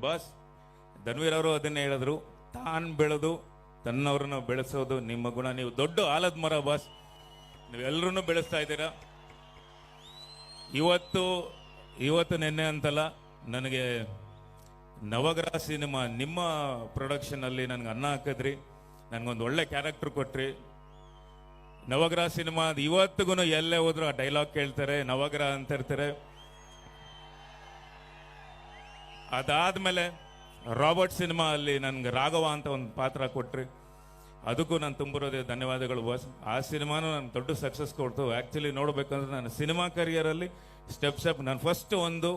Boss, Dhanveer ಅವರು ಅದನ್ನೇ ಹೇಳಿದ್ರು, ತಾನ್ ಬೆಳೆದು ತನ್ನವ್ರನ್ನ ಬೆಳೆಸೋದು ನಿಮ್ಮ ಗುಣ. ನೀವು ದೊಡ್ಡ ಆಲದ ಮರ ಬಾಸ್. ನೀವೆಲ್ಲರೂ ಬೆಳೆಸ್ತಾ ಇದ್ದೀರಾ? ಇವತ್ತು ಇವತ್ತು ನಿನ್ನೆ ಅಂತಲ್ಲ, ನನಗೆ ನವಗ್ರಹ ಸಿನಿಮಾ, ನಿಮ್ಮ ಪ್ರೊಡಕ್ಷನಲ್ಲಿ ನನಗೆ ಅನ್ನ ಹಾಕಿದ್ರಿ. ನನಗೊಂದು ಒಳ್ಳೆ ಕ್ಯಾರೆಕ್ಟರ್ ಕೊಟ್ರಿ. ನವಗ್ರಹ ಸಿನಿಮಾ ಇವತ್ತಿಗೂ ಎಲ್ಲೇ ಹೋದ್ರು ಆ ಡೈಲಾಗ್ ಕೇಳ್ತಾರೆ, ನವಗ್ರಹ ಅಂತ ಇರ್ತಾರೆ. ಅದಾದ್ಮೇಲೆ ರಾಬರ್ಟ್ ಸಿನಿಮಾ ಅಲ್ಲಿ ನನ್ಗೆ ರಾಘವ ಅಂತ ಒಂದು ಪಾತ್ರ ಕೊಟ್ರಿ. ಅದಕ್ಕೂ ನಾನು ತುಂಬಿರೋದೇ ಧನ್ಯವಾದಗಳು ಬಾಸ್. ಆ ಸಿನಿಮಾನು ನಾನು ದೊಡ್ಡ ಸಕ್ಸಸ್ ಕೊಡ್ತು. ಆ್ಯಕ್ಚುಲಿ ನೋಡಬೇಕಂದ್ರೆ ನಾನು ಸಿನಿಮಾ ಕರಿಯರಲ್ಲಿ ಸ್ಟೆಪ್ ಸ್ಟೆಪ್ ನಾನು ಫಸ್ಟ್ ಒಂದು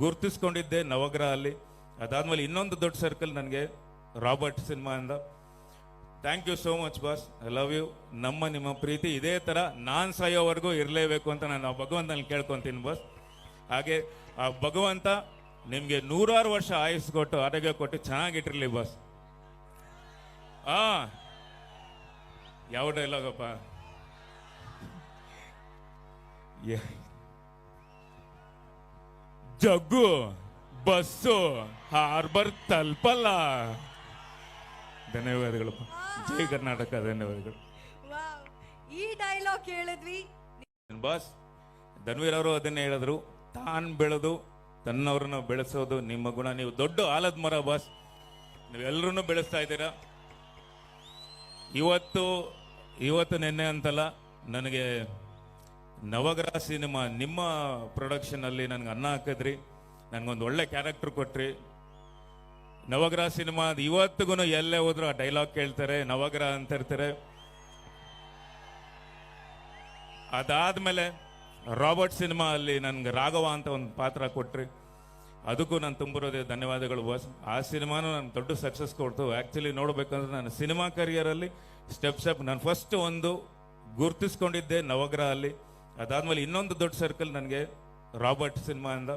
ಗುರುತಿಸ್ಕೊಂಡಿದ್ದೆ ನವಗ್ರಹ ಅಲ್ಲಿ ಅದಾದ್ಮೇಲೆ ಇನ್ನೊಂದು ದೊಡ್ಡ ಸರ್ಕಲ್ ನನಗೆ ರಾಬರ್ಟ್ ಸಿನಿಮಾ ಇಂದ. Thank you so much boss. I love you ನಮ್ಮ ನಿಮ್ಮ ಪ್ರೀತಿ ಇದೇ ಥರ ನಾನು ಸಾಯೋವರೆಗೂ ಇರಲೇಬೇಕು ಅಂತ ನಾನು ಆ ಭಗವಂತನಲ್ಲಿ ಕೇಳ್ಕೊತೀನಿ ಬಾಸ್. ಹಾಗೆ ಆ ಭಗವಂತ ನಿಮಗೆ ನೂರಾರು ವರ್ಷ ಆಯುಸ್ ಕೊಟ್ಟು ಆರೋಗ್ಯ ಕೊಟ್ಟು ಚೆನ್ನಾಗಿಟ್ಟಿರ್ಲಿ ಬಸ್ ಆ ಯಾವ ಡೈಲಾಗಪ್ಪ ಜಗ್ಗು ಬಸ್ಸು ಹಾರ್ಬರ್ ತಲ್ಪಲ್ಲ. ಧನ್ಯವಾದಗಳು. ಜೈ ಕರ್ನಾಟಕ ಧನ್ಯವಾದಗಳು. ಈ ಡೈಲಾಗ್ ಹೇಳಿದ್ವಿ ಬಾಸ್ ಧನ್ವೀರ್ ಅವರು ಅದನ್ನೇ ಹೇಳಿದ್ರು. ತಾನ್ ಬೆಳೆದು ತನ್ನವ್ರನ್ನ ಬೆಳೆಸೋದು ನಿಮ್ಮ ಗುಣ. ನೀವು ದೊಡ್ಡ ಆಲದ ಮರ ಬಾಸ್. ನೀವೆಲ್ಲರೂ ಬೆಳೆಸ್ತಾ ಇದ್ದೀರಾ? ಇವತ್ತು ಇವತ್ತು ನಿನ್ನೆ ಅಂತಲ್ಲ, ನನಗೆ ನವಗ್ರಹ ಸಿನಿಮಾ, ನಿಮ್ಮ ಪ್ರೊಡಕ್ಷನಲ್ಲಿ ನನಗೆ ಅನ್ನ ಹಾಕಿದ್ರಿ. ನನಗೊಂದು ಒಳ್ಳೆ ಕ್ಯಾರೆಕ್ಟರ್ ಕೊಟ್ರಿ. ನವಗ್ರಹ ಸಿನಿಮಾ ಇವತ್ತಿಗೂ ಎಲ್ಲೇ ಹೋದ್ರು ಆ ಡೈಲಾಗ್ ಕೇಳ್ತಾರೆ, ನವಗ್ರಹ ಅಂತ ಇರ್ತಾರೆ. ಅದಾದ್ಮೇಲೆ ರಾಬರ್ಟ್ ಸಿನಿಮಾ ಅಲ್ಲಿ ನನ್ಗೆ ರಾಘವ ಅಂತ ಒಂದು ಪಾತ್ರ ಕೊಟ್ರಿ. ಅದಕ್ಕೂ ನಾನು ತುಂಬಿರೋದೇ ಧನ್ಯವಾದಗಳು ಬಾಸ್ ಆ ಸಿನಿಮಾನು ನಾನು ದೊಡ್ಡ ಸಕ್ಸಸ್ ಕೊಡ್ತು. ಆ್ಯಕ್ಚುಲಿ ನೋಡಬೇಕಂದ್ರೆ ನನ್ನ ಸಿನಿಮಾ ಕರಿಯರಲ್ಲಿ ಸ್ಟೆಪ್ ಸ್ಟೆಪ್ ನಾನು ಫಸ್ಟ್ ಒಂದು ಗುರುತಿಸ್ಕೊಂಡಿದ್ದೆ ನವಗ್ರಹ ಅಲ್ಲಿ ಅದಾದ್ಮೇಲೆ ಇನ್ನೊಂದು ದೊಡ್ಡ ಸರ್ಕಲ್ ನನಗೆ ರಾಬರ್ಟ್ ಸಿನಿಮಾ ಅಂದ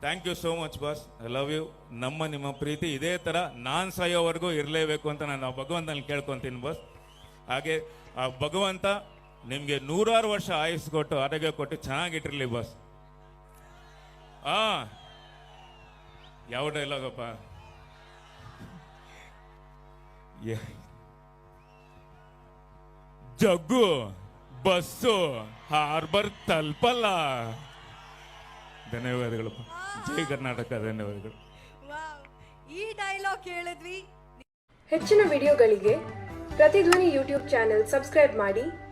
thank you so much boss I love you ನಮ್ಮ, ನಿಮ್ಮ ಪ್ರೀತಿ ಇದೇ ಥರ ನಾನು ಸಾಯೋವರೆಗೂ ಇರಲೇಬೇಕು ಅಂತ ನಾನು ಆ ಭಗವಂತನಲ್ಲಿ ಕೇಳ್ಕೊತೀನಿ ಬಾಸ್ ಹಾಗೆ ಆ ಭಗವಂತ ನಿಮಗೆ ನೂರಾರು ವರ್ಷ ಆಯುಸ್ ಕೊಟ್ಟು ಆರೋಗ್ಯ ಕೊಟ್ಟು ಚೆನ್ನಾಗಿಟ್ಟಿರಲಿ ಬಸ್ ಆ ಯಾವ ಡೈಲಾಗಪ್ಪ ಯ- ಜಗ್ಗು ಬಸ್ಸು ಹಾರ್ಬರ್ ತಲುಪಲ್ಲ. ಧನ್ಯವಾದಗಳು. ಜೈ ಕರ್ನಾಟಕ ಧನ್ಯವಾದಗಳು. ಈ ಡೈಲಾಗ್ ಕೇಳಿದ್ವಿ. ಹೆಚ್ಚಿನ ವಿಡಿಯೋಗಳಿಗೆ ಪ್ರತಿಧ್ವನಿ ಯೂಟ್ಯೂಬ್ ಚಾನೆಲ್ ಸಬ್ಸ್ಕ್ರೈಬ್ ಮಾಡಿ.